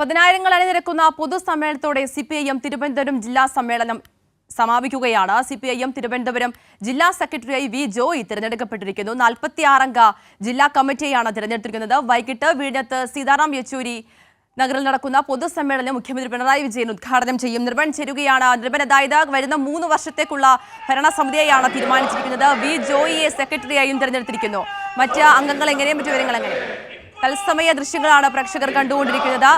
പതിനായിരങ്ങൾ അണിനിരക്കുന്ന പൊതുസമ്മേളനത്തോടെ C P I M Thiruvananthapuram ജില്ലാ സമ്മേളനം സമാപിക്കുകയാണ്. C P I M Thiruvananthapuram ജില്ലാ സെക്രട്ടറിയായി വി ജോയി തിരഞ്ഞെടുക്കപ്പെട്ടിരിക്കുന്നു. നാൽപ്പത്തിയാറംഗ ജില്ലാ കമ്മിറ്റിയാണ് തിരഞ്ഞെടുത്തിരിക്കുന്നത്. വൈകിട്ട് വീടിനത്ത് സീതാറാം യെച്ചൂരി നഗറിൽ നടക്കുന്ന പൊതുസമ്മേളനം മുഖ്യമന്ത്രി പിണറായി വിജയൻ ഉദ്ഘാടനം ചെയ്യും. നിർവൺ ചേരുകയാണ്. നിർബൻ അതായത് വരുന്ന മൂന്ന് വർഷത്തേക്കുള്ള ഭരണസമിതിയെയാണ് തീരുമാനിച്ചിരിക്കുന്നത്. വി ജോയിയെ സെക്രട്ടറിയായും തിരഞ്ഞെടുത്തിരിക്കുന്നു. മറ്റ് അംഗങ്ങൾ എങ്ങനെയും മറ്റു വിവരങ്ങൾ എങ്ങനെ? തത്സമയ ദൃശ്യങ്ങളാണ് പ്രേക്ഷകർ കണ്ടുകൊണ്ടിരിക്കുന്നത്.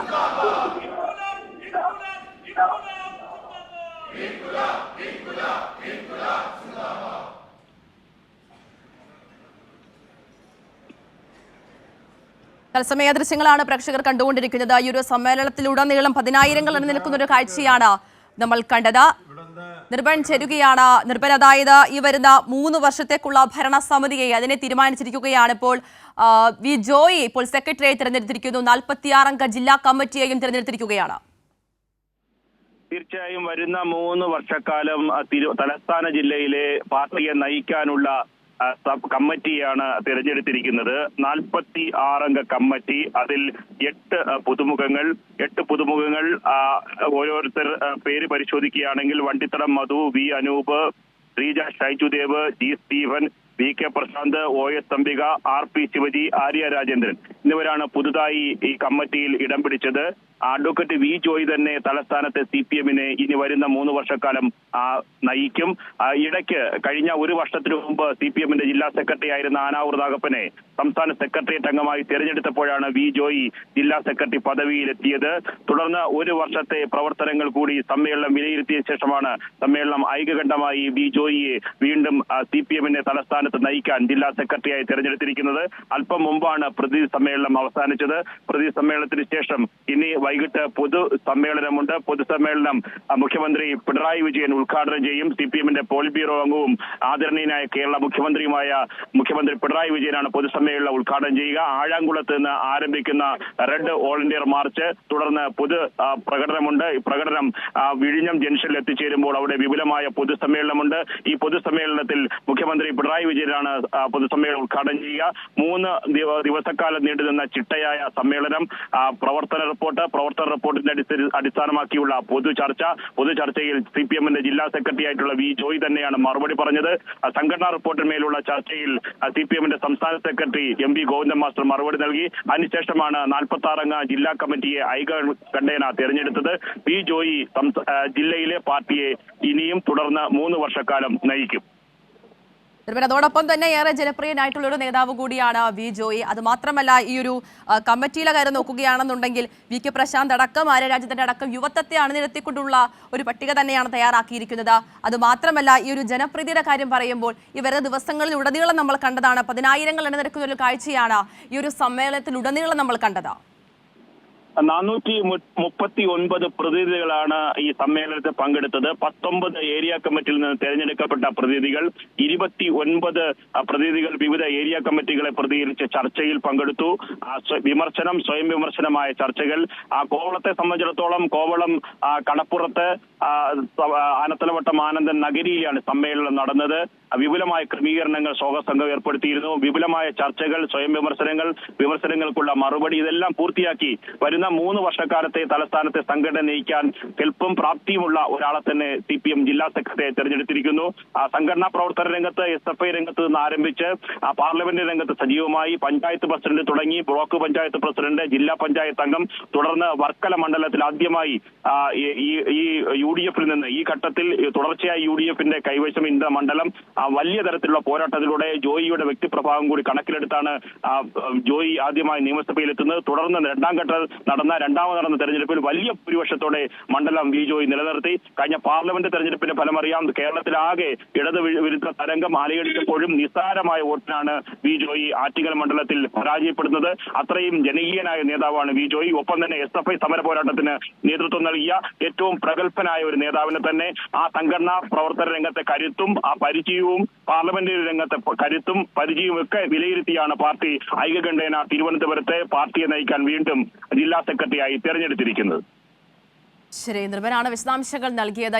തത്സമയ ദൃശ്യങ്ങളാണ് പ്രേക്ഷകർ കണ്ടുകൊണ്ടിരിക്കുന്നത്. ഈ ഒരു സമ്മേളനത്തിലുടനീളം പതിനായിരങ്ങൾ നിൽക്കുന്ന ഒരു കാഴ്ചയാണ് നമ്മൾ കണ്ടത്. നിർഭൻ ചേരുകയാണ്. നിർഭൻ അതായത് ഈ വരുന്ന മൂന്ന് വർഷത്തേക്കുള്ള ഭരണസമിതിയെ അതിനെ തീരുമാനിച്ചിരിക്കുകയാണ് ഇപ്പോൾ വി ജോയി ഇപ്പോൾ സെക്രട്ടറിയെ തിരഞ്ഞെടുത്തിരിക്കുന്നു. നാൽപ്പത്തിയാറംഗ ജില്ലാ കമ്മിറ്റിയെയും തിരഞ്ഞെടുത്തിരിക്കുകയാണ്. തീർച്ചയായും വരുന്ന മൂന്ന് വർഷക്കാലം തലസ്ഥാന ജില്ലയിലെ പാർട്ടിയെ നയിക്കാനുള്ള സബ് കമ്മിറ്റിയാണ് തിരഞ്ഞെടുത്തിരിക്കുന്നത്. നാൽപ്പത്തി ആറംഗ കമ്മിറ്റി അതിൽ എട്ട് പുതുമുഖങ്ങൾ എട്ട് പുതുമുഖങ്ങൾ ഓരോരുത്തർ പേര് പരിശോധിക്കുകയാണെങ്കിൽ Vandithadam Madhu V Anoop Sreeja Shaijudev G Stephen V K Prasanth O S തമ്പിക R P Shivaji Arya Rajendran. എന്നിവരാണ് പുതുതായി ഈ കമ്മിറ്റിയിൽ ഇടം പിടിച്ചത്. അഡ്വക്കേറ്റ് വി ജോയ് തന്നെ തലസ്ഥാനത്തെ സി പി എമ്മിനെ ഇനി വരുന്ന മൂന്ന് വർഷക്കാലം നയിക്കും. ഇടയ്ക്ക് കഴിഞ്ഞ ഒരു വർഷത്തിനു മുമ്പ് സി പി എമ്മിന്റെ ജില്ലാ സെക്രട്ടറി ആയിരുന്ന ആനാവൂർ നാഗപ്പനെ സംസ്ഥാന സെക്രട്ടേറിയറ്റ് അംഗമായി തിരഞ്ഞെടുത്തപ്പോഴാണ് വി ജോയി ജില്ലാ സെക്രട്ടറി പദവിയിലെത്തിയത്. തുടർന്ന് ഒരു വർഷത്തെ പ്രവർത്തനങ്ങൾ കൂടി സമ്മേളനം വിലയിരുത്തിയ ശേഷമാണ് സമ്മേളനം ഐകകണ്ഠമായി വി ജോയിയെ വീണ്ടും സി പി എമ്മിനെ തലസ്ഥാനത്ത് നയിക്കാൻ ജില്ലാ സെക്രട്ടറിയായി തിരഞ്ഞെടുത്തിരിക്കുന്നത്. അല്പം മുമ്പാണ് പ്രതിനിധി സമ്മേളനം അവസാനിച്ചത്. പ്രതിനിധി സമ്മേളനത്തിന് ശേഷം ഇനി വൈകിട്ട് പൊതു സമ്മേളനമുണ്ട്. പൊതുസമ്മേളനം മുഖ്യമന്ത്രി പിണറായി വിജയൻ ഉദ്ഘാടനം ചെയ്യും. സി പി എമ്മിന്റെ പോളിറ്റ് ബ്യൂറോ അംഗവും ആദരണീയനായ കേരള മുഖ്യമന്ത്രിയുമായ മുഖ്യമന്ത്രി പിണറായി വിജയനാണ് പൊതുസമ്മേളനം ഉദ്ഘാടനം ചെയ്യുക. ആഴാങ്കുളത്ത് നിന്ന് ആരംഭിക്കുന്ന റെഡ് ഇന്ത്യ മാർച്ച് തുടർന്ന് പൊതു പ്രകടനമുണ്ട്. ഈ പ്രകടനം വിഴിഞ്ഞം ജംഗ്ഷനിൽ എത്തിച്ചേരുമ്പോൾ അവിടെ വിപുലമായ പൊതുസമ്മേളനമുണ്ട് ഈ പൊതുസമ്മേളനത്തിൽ മുഖ്യമന്ത്രി പിണറായി വിജയനാണ് പൊതുസമ്മേളനം ഉദ്ഘാടനം ചെയ്യുക. മൂന്ന് ദിവസക്കാലം നീണ്ടുനിന്ന ചിട്ടയായ സമ്മേളനം പ്രവർത്തന റിപ്പോർട്ട് പ്രവർത്തന റിപ്പോർട്ടിന്റെ അടിസ്ഥ- അടിസ്ഥാനമാക്കിയുള്ള പൊതു ചർച്ച. പൊതു ചർച്ചയിൽ സി പി എമ്മിന്റെ ജില്ലാ സെക്രട്ടറി ആയിട്ടുള്ള വി ജോയ് തന്നെയാണ് മറുപടി പറഞ്ഞത്. സംഘടനാ റിപ്പോർട്ടിന്മേലുള്ള ചർച്ചയിൽ സി പി എമ്മിന്റെ സംസ്ഥാന secretary M V Govindan master മറുപടി നൽകി. അതിനുശേഷമാണ് നാൽപ്പത്തി ആറംഗ ജില്ലാ കമ്മിറ്റിയെ ഐക കണ്ടേന തെരഞ്ഞെടുത്തത്. വി ജോയി ജില്ലയിലെ പാർട്ടിയെ ഇനിയും തുടർന്ന് മൂന്ന് വർഷക്കാലം നയിക്കും. നിർമ്മൽ അതോടൊപ്പം തന്നെ ഏറെ ജനപ്രിയനായിട്ടുള്ള ഒരു നേതാവ് കൂടിയാണ് വി ജോയി. അത് മാത്രമല്ല ഈ ഒരു കമ്മിറ്റിയിലെ കാര്യം നോക്കുകയാണെന്നുണ്ടെങ്കിൽ വി കെ പ്രശാന്ത് അടക്കം ആര്യരാജ്യത്തിന്റെ അടക്കം യുവത്വത്തെ അണിനിരത്തിക്കൊണ്ടുള്ള ഒരു പട്ടിക തന്നെയാണ് തയ്യാറാക്കിയിരിക്കുന്നത്. അത് മാത്രമല്ല ഈ ഒരു ജനപ്രീതിയുടെ കാര്യം പറയുമ്പോൾ ഈ വരുന്ന ദിവസങ്ങളിൽ ഉടനീളം നമ്മൾ കണ്ടതാണ് പതിനായിരങ്ങൾ അണിനിരക്കുന്ന ഒരു കാഴ്ചയാണ് ഈ ഒരു സമ്മേളനത്തിൽ ഉടനീളം നമ്മൾ കണ്ടത്. നാനൂറ്റി മുപ്പത്തി ഒൻപത് പ്രതിനിധികളാണ് ഈ സമ്മേളനത്തിൽ പങ്കെടുത്തത്. പത്തൊമ്പത് ഏരിയ കമ്മിറ്റിയിൽ നിന്ന് തെരഞ്ഞെടുക്കപ്പെട്ട പ്രതിനിധികൾ ഇരുപത്തി ഒൻപത് പ്രതിനിധികൾ വിവിധ ഏരിയ കമ്മിറ്റികളെ പ്രതികരിച്ച് ചർച്ചയിൽ പങ്കെടുത്തു. വിമർശനം സ്വയം വിമർശനമായ ചർച്ചകൾ. ആ കോവളത്തെ സംബന്ധിച്ചിടത്തോളം കോവളം കടപ്പുറത്ത് ആനത്തലവട്ടം ആനന്ദൻ നഗരിയിലാണ് സമ്മേളനം നടന്നത്. വിപുലമായ ക്രമീകരണങ്ങൾ ശോകസംഘം സംഘം ഏർപ്പെടുത്തിയിരുന്നു. വിപുലമായ ചർച്ചകൾ സ്വയം വിമർശനങ്ങൾ വിമർശനങ്ങൾക്കുള്ള മറുപടി ഇതെല്ലാം പൂർത്തിയാക്കി വരുന്ന മൂന്ന് വർഷക്കാലത്തെ തലസ്ഥാനത്തെ സംഘടന നയിക്കാൻ കെൽപ്പും പ്രാപ്തിയുമുള്ള ഒരാളെ തന്നെ സി പി എം ജില്ലാ സെക്രട്ടറിയെ തെരഞ്ഞെടുത്തിരിക്കുന്നു. സംഘടനാ പ്രവർത്തന രംഗത്ത് എസ് എഫ് ഐ രംഗത്ത് നിന്ന് ആരംഭിച്ച് പാർലമെന്റ് രംഗത്ത് സജീവമായി പഞ്ചായത്ത് പ്രസിഡന്റ് തുടങ്ങി ബ്ലോക്ക് പഞ്ചായത്ത് പ്രസിഡന്റ് ജില്ലാ പഞ്ചായത്ത് അംഗം തുടർന്ന് വർക്കല മണ്ഡലത്തിൽ ആദ്യമായി ഈ യു ഡി എഫിൽ നിന്ന് ഈ ഘട്ടത്തിൽ തുടർച്ചയായി യു ഡി എഫിന്റെ കൈവശം ഇന്ന മണ്ഡലം വലിയ തരത്തിലുള്ള പോരാട്ടത്തിലൂടെ ജോയിയുടെ വ്യക്തിപ്രഭാവം കൂടി കണക്കിലെടുത്താണ് ജോയി ആദ്യമായി നിയമസഭയിൽ എത്തുന്നത്. തുടർന്ന് രണ്ടാം ഘട്ട നടന്ന രണ്ടാമത് നടന്ന തെരഞ്ഞെടുപ്പിൽ വലിയ ഭൂരിപക്ഷത്തോടെ മണ്ഡലം വി ജോയി നിലനിർത്തി. കഴിഞ്ഞ പാർലമെന്റ് തെരഞ്ഞെടുപ്പിന്റെ ഫലമറിയാം കേരളത്തിലാകെ ഇടത് വിരുദ്ധ തരംഗം ആലയടിച്ചപ്പോഴും നിസ്സാരമായ വോട്ടിനാണ് വി ജോയി ആറ്റിങ്ങൽ മണ്ഡലത്തിൽ പരാജയപ്പെടുന്നത്. അത്രയും ജനകീയനായ നേതാവാണ് വി ജോയി. ഒപ്പം തന്നെ എസ് എഫ് ഐ സമര പോരാട്ടത്തിന് നേതൃത്വം നൽകിയ ഏറ്റവും പ്രഗത്ഭനായ ഒരു നേതാവിനെ തന്നെ ആ സംഘടനാ പ്രവർത്തന രംഗത്തെ കരുത്തും ആ പരിചയവും പാർലമെന്റ് രംഗത്തെ കരുത്തും പരിചയവും ഒക്കെ വിലയിരുത്തിയാണ് പാർട്ടി ഐകകണ്ഠേന തിരുവനന്തപുരത്തെ പാർട്ടിയെ നയിക്കാൻ വീണ്ടും ജില്ലാ സെക്രട്ടറിയായി തെരഞ്ഞെടുത്തിരിക്കുന്നത്. ശരി നിർമ്മലാണ് വിശദാംശങ്ങൾ നൽകിയത്.